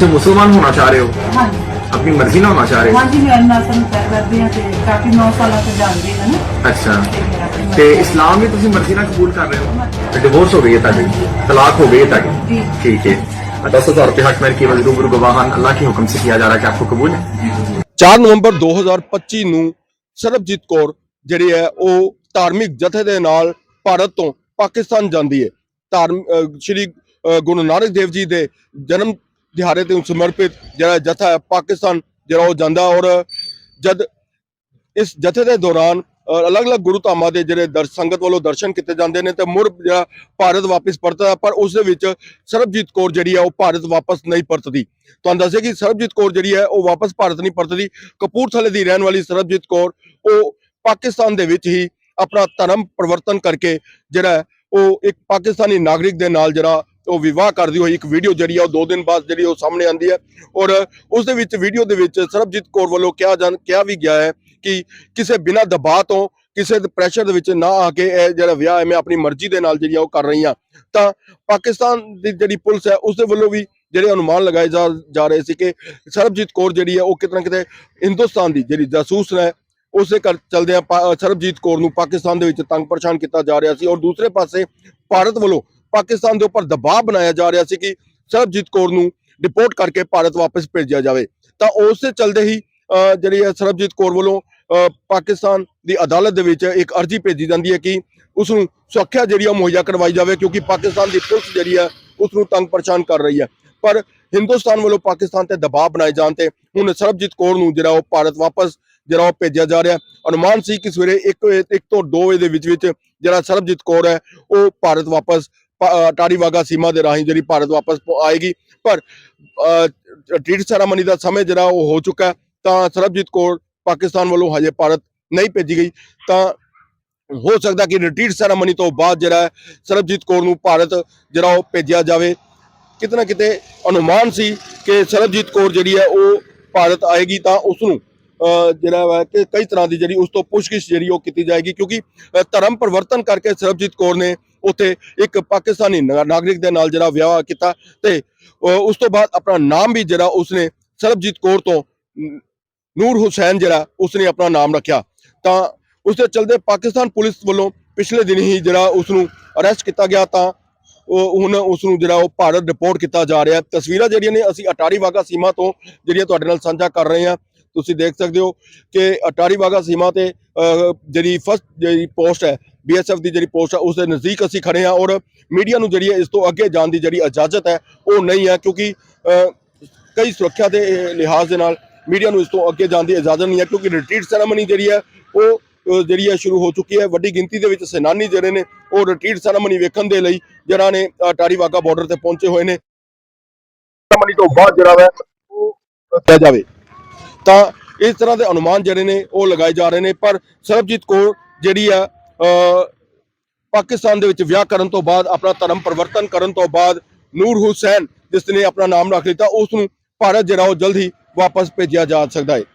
तो मुसलमान होना चाह रहे हो ਹਾਂਜੀ अपनी मर्जी ना होना चाह रहे हो ਹਾਂਜੀ ਮੈਂ ਨਾਸਨ ਕਰਦੇ ਹਾਂ ਤੇ ਕਾਫੀ 9 ਸਾਲਾਂ ਤੋਂ ਜਾਣਦੇ ਹਾਂ ਨਾ अच्छा ਤੇ ਮੇਰਾ ਆਪਣੀ ਤੇ ਮਰਜ਼ੀ- ਇਸਲਾਮ ਵੀ ਤੁਸੀਂ ਮਰਜ਼ੀ ਨਾਲ ਕਬੂਲ ਕਰ ਰਹੇ ਹੋ ਤੇ ਡਿਵੋਰਸ ਹੋ ਗਈ ਹੈ ਤੁਹਾਡੀ ਤਲਾਕ हो गई है ਤੁਹਾਡੀ जी। ठीक है दस हजार रुपये हक मेरे केवल रूबरू गवाहान अल्लाह के हुक्म से किया जा रहा है कि आपको कबूल है 4 ਨਵੰਬਰ 2025 ਨੂੰ ਸਰਬਜੀਤ ਕੌਰ ਜਿਹੜੀ ਹੈ ਉਹ ਧਾਰਮਿਕ ਜਥੇ ਦੇ ਨਾਲ ਭਾਰਤ ਤੋਂ ਪਾਕਿਸਤਾਨ ਜਾਂਦੀ ਹੈ ਧਾਰਮ ਅਹ ਸ਼੍ਰੀ ਅਹ ਗੁਰੂ ਨਾਨਕ ਦੇਵ ਜੀ ਦੇ ਜਨਮ ਦਿਹਾੜੇ ਤੇ ਸਮਰਪਿਤ ਜਿਹੜਾ ਜਥਾ ਹੈ ਪਾਕਿਸਤਾਨ ਜਿਹੜਾ ਉਹ ਜਾਂਦਾ ਔਰ ਜਦ ਇਸ ਜਥੇ ਦੇ ਦੌਰਾਨ ਅਲੱਗ-ਅਲੱਗ ਗੁਰੂ ਧਾਮਾਂ ਦੇ ਜਿਹੜੇ ਦਰ ਸੰਗਤ ਵੱਲੋਂ ਦਰਸ਼ਨ ਕੀਤੇ ਜਾਂਦੇ ਨੇ ਤੇ ਮੁੜ ਜਿਹੜਾ ਭਾਰਤ ਵਾਪਸ ਪਰਤਦਾ ਪਰ ਉਸ ਦੇ ਵਿੱਚ ਸਰਬਜੀਤ ਕੌਰ ਜਿਹੜੀ ਹੈ ਉਹ ਭਾਰਤ ਵਾਪਸ ਨਹੀਂ ਪਰਤਦੀ। ਤੁਹਾਨੂੰ ਦੱਸਿਆ ਕਿ ਸਰਬਜੀਤ ਕੌਰ ਜਿਹੜੀ ਹੈ ਉਹ ਵਾਪਸ ਭਾਰਤ ਨਹੀਂ ਪਰਤਦੀ। ਕਪੂਰਥਲੇ ਦੀ ਰਹਿਣ ਵਾਲੀ ਸਰਬਜੀਤ ਕੌਰ ਉਹ ਪਾਕਿਸਤਾਨ ਦੇ ਵਿੱਚ ਹੀ ਆਪਣਾ ਧਰਮ ਪਰਿਵਰਤਨ ਕਰਕੇ ਜਿਹੜਾ ਹੈ, ਉਹ ਇੱਕ ਪਾਕਿਸਤਾਨੀ ਨਾਗਰਿਕ ਦੇ ਨਾਲ ਜਿਹੜਾ ਉਹ ਵਿਵਾਹ ਕਰਦੀ ਹੋਈ ਇੱਕ ਵੀਡੀਓ ਜਿਹੜੀ ਆ ਉਹ ਦੋ ਦਿਨ ਬਾਅਦ ਜਿਹੜੀ ਉਹ ਸਾਹਮਣੇ ਆਂਦੀ ਹੈ। ਔਰ ਉਸ ਦੇ ਵਿੱਚ ਵੀਡੀਓ ਦੇ ਵਿੱਚ ਸਰਬਜੀਤ ਕੌਰ ਵੱਲੋਂ ਕਿਹਾ ਜਾਣ, ਕਿਹਾ ਵੀ ਗਿਆ ਹੈ ਕਿ ਕਿਸੇ ਬਿਨਾਂ ਦਬਾਅ ਤੋਂ, ਕਿਸੇ ਦੇ ਪ੍ਰੈਸ਼ਰ ਦੇ ਵਿੱਚ ਨਾ ਆ ਕੇ ਇਹ ਜਿਹੜਾ ਵਿਆਹ ਹੈ, ਮੈਂ ਆਪਣੀ ਮਰਜ਼ੀ ਦੇ ਨਾਲ ਜਿਹੜੀ ਉਹ ਕਰ ਰਹੀ ਹਾਂ। ਤਾਂ ਪਾਕਿਸਤਾਨ ਦੀ ਜਿਹੜੀ ਪੁਲਿਸ ਹੈ, ਉਸ ਦੇ ਵੱਲੋਂ ਵੀ ਜਿਹੜੇ ਅਨੁਮਾਨ ਲਗਾਏ ਜਾ ਰਹੇ ਸੀ ਕਿ ਸਰਬਜੀਤ ਕੌਰ ਜਿਹੜੀ ਹੈ ਉਹ ਕਿਤੇ ਨਾ ਕਿਤੇ ਹਿੰਦੁਸਤਾਨ ਦੀ ਜਿਹੜੀ ਜਾਸੂਸ ਹੈ, ਉਸੇ ਕਰ ਚਲਦਿਆਂ ਪਾ- ਸਰਬਜੀਤ ਕੌਰ ਨੂੰ ਪਾਕਿਸਤਾਨ ਦੇ ਵਿੱਚ ਤੰਗ ਪਰੇਸ਼ਾਨ ਕੀਤਾ ਜਾ ਰਿਹਾ ਸੀ। ਔਰ ਦੂਸਰੇ ਪਾਸੇ ਭਾਰਤ ਵੱਲੋਂ ਪਾਕਿਸਤਾਨ ਦੇ ਉੱਪਰ ਦਬਾਅ ਬਣਾਇਆ ਜਾ ਰਿਹਾ ਸੀ ਕਿ ਸਰਬਜੀਤ ਕੌਰ ਨੂੰ ਡਿਪੋਰਟ ਕਰਕੇ ਭਾਰਤ ਵਾਪਸ ਭੇਜਿਆ ਜਾਵੇ। ਤਾਂ ਉਸੇ ਚਲਦੇ ਹੀ ਜਿਹੜੀ ਹੈ ਸਰਬਜੀਤ ਕੌਰ ਵੱਲੋਂ ਪਾਕਿਸਤਾਨ ਦੀ ਅਦਾਲਤ ਦੇ ਵਿੱਚ ਇੱਕ ਅਰਜ਼ੀ ਭੇਜੀ ਜਾਂਦੀ ਹੈ ਕਿ ਉਸ ਨੂੰ ਸੁਰੱਖਿਆ ਜਿਹੜੀ ਆ ਮੁਹੱਈਆ ਕਰਵਾਈ ਜਾਵੇ ਕਿਉਂਕਿ ਪਾਕਿਸਤਾਨ ਦੀ ਪੁਲਿਸ ਜਿਹੜੀ ਹੈ ਉਸ ਨੂੰ ਤੰਗ ਪਰੇਸ਼ਾਨ ਕਰ ਰਹੀ ਹੈ। ਪਰ ਹਿੰਦੁਸਤਾਨ ਵੱਲੋਂ ਪਾਕਿਸਤਾਨ ਤੇ ਦਬਾਅ ਬਣਾਏ ਜਾਣ ਤੇ ਹੁਣ ਸਰਬਜੀਤ ਕੌਰ ਨੂੰ ਜਿਹੜਾ ਉਹ ਭਾਰਤ ਵਾਪਸ ਜਿਹੜਾ ਉਹ ਭੇਜਿਆ ਜਾ ਰਿਹਾ। ਅਨੁਮਾਨ ਸੀ ਕਿ ਸਵੇਰੇ 1 1 ਤੋਂ 2 ਵਜੇ ਦੇ ਵਿੱਚ ਵਿੱਚ ਜਿਹੜਾ ਸਰਬਜੀਤ ਕੌਰ ਹੈ, ਉਹ ਭਾਰਤ ਵਾਪਸ ਪ- ਵਾਗਾ ਸੀਮਾ ਦੇ ਰਾਹੀਂ ਜਿਹੜੀ ਭਾਰਤ ਵਾਪਸ ਆਏਗੀ। ਪਰ ਟ੍ਰੀਟ ਸੈਰਾਮਨੀ ਦਾ ਸਮੇਂ ਜਿਹੜਾ ਉਹ ਹੋ ਚੁੱਕਾ ਤਾਂ ਸਰਬਜੀਤ ਕੌਰ ਪਾਕਿਸਤਾਨ ਵੱਲੋਂ ਹਜੇ ਭਾਰਤ ਨਹੀਂ ਭੇਜੀ ਗਈ। ਤਾਂ ਹੋ ਸਕਦਾ ਕਿ ਰਿਟਰੀਟ ਸੈਰਾਮਨੀ ਤੋਂ ਬਾਅਦ ਜਿਹੜਾ ਹੈ, ਸਰਬਜੀਤ ਕੌਰ ਨੂੰ ਭਾਰਤ ਜਿਹੜਾ ਉਹ ਭੇਜਿਆ ਜਾਵੇ। ਕਿਤੇ ਨਾ ਕਿਤੇ ਅਨੁਮਾਨ ਸੀ ਕਿ ਸਰਬਜੀਤ ਕੌਰ ਜਿਹੜੀ ਹੈ ਉਹ ਭਾਰਤ ਆਏਗੀ ਤਾਂ ਉਸ ਨੂੰ ਜਿਹੜਾ ਹੈ ਕਿ ਕਈ ਤਰ੍ਹਾਂ ਦੀ ਜਿਹੜੀ ਉਸ ਤੋਂ ਪੁੱਛਗਿੱਛ ਜਿਹੜੀ ਉਹ ਕੀਤੀ ਜਾਏਗੀ। ਕਿਉਂਕਿ ਧਰਮ ਪਰਿਵਰਤਨ ਕਰਕੇ ਸਰਬਜੀਤ ਕੌਰ ਨੇ ਉੱਥੇ ਇੱਕ ਪਾਕਿਸਤਾਨੀ ਨਾਗਰਿਕ ਦੇ ਨਾਲ ਜਿਹੜਾ ਵਿਆਹ ਕੀਤਾ ਤੇ ਉਸ ਤੋਂ ਬਾਅਦ ਆਪਣਾ ਨਾਮ ਵੀ ਜਿਹੜਾ ਉਸਨੇ ਸਰਬਜੀਤ ਕੌਰ ਤੋਂ ਨੂਰ ਹੁਸੈਨ ਜਿਹੜਾ ਉਸਨੇ ਆਪਣਾ ਨਾਮ ਰੱਖਿਆ। ਤਾਂ ਉਸ ਦੇ ਚਲਦੇ ਪਾਕਿਸਤਾਨ ਪੁਲਿਸ ਵੱਲੋਂ ਪਿਛਲੇ ਦਿਨ ਹੀ ਜਿਹੜਾ ਉਸ ਨੂੰ ਅਰੈਸਟ ਕੀਤਾ ਗਿਆ ਤਾਂ ਉਹ ਹੁਣ ਉਸ ਨੂੰ ਜਿਹੜਾ ਉਹ ਭਾਰਤ ਰਿਪੋਰਟ ਕੀਤਾ ਜਾ ਰਿਹਾ। ਤਸਵੀਰਾਂ ਜਿਹੜੀਆਂ ਨੇ ਅਸੀਂ ਅਟਾਰੀ ਵਾਗਾ ਸੀਮਾ ਤੋਂ ਜਿਹੜੀਆਂ ਤੁਹਾਡੇ ਨਾਲ ਸਾਂਝਾ ਕਰ ਰਹੇ ਹਾਂ। ਤੁਸੀਂ ਦੇਖ ਸਕਦੇ ਹੋ ਕਿ ਅਟਾਰੀ ਵਾਗਾ ਸੀਮਾ ਤੇ ਜਿਹੜੀ ਫਸਟ ਜਿਹੜੀ ਪੋਸਟ ਹੈ ਬੀਐਸਐਫ ਦੀ ਜਿਹੜੀ ਪੋਸਟ ਹੈ ਉਸ ਦੇ ਨਜ਼ਦੀਕ ਅਸੀਂ ਖੜੇ ਹਾਂ ਔਰ ਮੀਡੀਆ ਨੂੰ ਜਿਹੜੀ ਹੈ ਇਸ ਤੋਂ ਅੱਗੇ ਜਾਣ ਦੀ ਜਿਹੜੀ ਇਜਾਜ਼ਤ ਹੈ, ਉਹ ਨਹੀਂ ਹੈ ਕਿਉਂਕਿ ਕਈ ਸੁਰੱਖਿਆ ਦੇ ਲਿਹਾਜ਼ ਦੇ ਨਾਲ ਮੀਡੀਆ ਨੂੰ ਇਸ ਤੋਂ ਅੱਗੇ ਜਾਣ ਦੀ ਇਜਾਜ਼ਤ ਨਹੀਂ ਹੈ ਕਿਉਂਕਿ ਰਿਟਰੀਟ ਸੈਰੇਮਨੀ ਜਿਹੜੀ ਹੈ, ਉਹ ਜਿਹੜੀ ਹੈ ਸ਼ੁਰੂ ਹੋ ਚੁੱਕੀ ਹੈ। ਵੱਡੀ ਗਿਣਤੀ ਦੇ ਵਿੱਚ ਸੈਨਾਨੀ ਜਿਹੜੇ ਨੇ, ਉਹ ਰਿਟਰੀਟ ਸੈਰੇਮਨੀ ਵੇਖਣ ਦੇ ਲਈ ਜਿਹੜਾ ਨੇ ਅਟਾਰੀ ਵਾਗਾ ਬਾਰਡਰ ਤੇ ਪਹੁੰਚੇ ਹੋਏ ਨੇ। ਸੈਰੇਮਨੀ ਤੋਂ ਬਾਅਦ ਜਿਹੜਾ ਹੈ ਉਹ ਕਿਹਾ ਜਾਵੇ। ਤਾਂ ਇਸ ਤਰ੍ਹਾਂ ਦੇ ਅਨੁਮਾਨ ਜਿਹੜੇ ਨੇ ਉਹ ਲਗਾਏ ਜਾ ਰਹੇ ਨੇ। ਪਰ ਸਰਬਜੀਤ ਕੌਰ ਜਿਹੜੀ ਆ ਪਾਕਿਸਤਾਨ ਦੇ ਵਿੱਚ ਵਿਆਹ ਕਰਨ ਤੋਂ ਬਾਅਦ, ਆਪਣਾ ਧਰਮ ਪਰਿਵਰਤਨ ਕਰਨ ਤੋਂ ਬਾਅਦ ਨੂਰ ਹੁਸੈਨ ਜਿਸ ਨੇ ਆਪਣਾ ਨਾਮ ਰੱਖ ਲਿੱਤਾ, ਉਸ ਨੂੰ ਭਾਰਤ ਜਿਹੜਾ ਉਹ ਜਲਦੀ ਵਾਪਸ ਭੇਜਿਆ ਜਾ ਸਕਦਾ ਹੈ।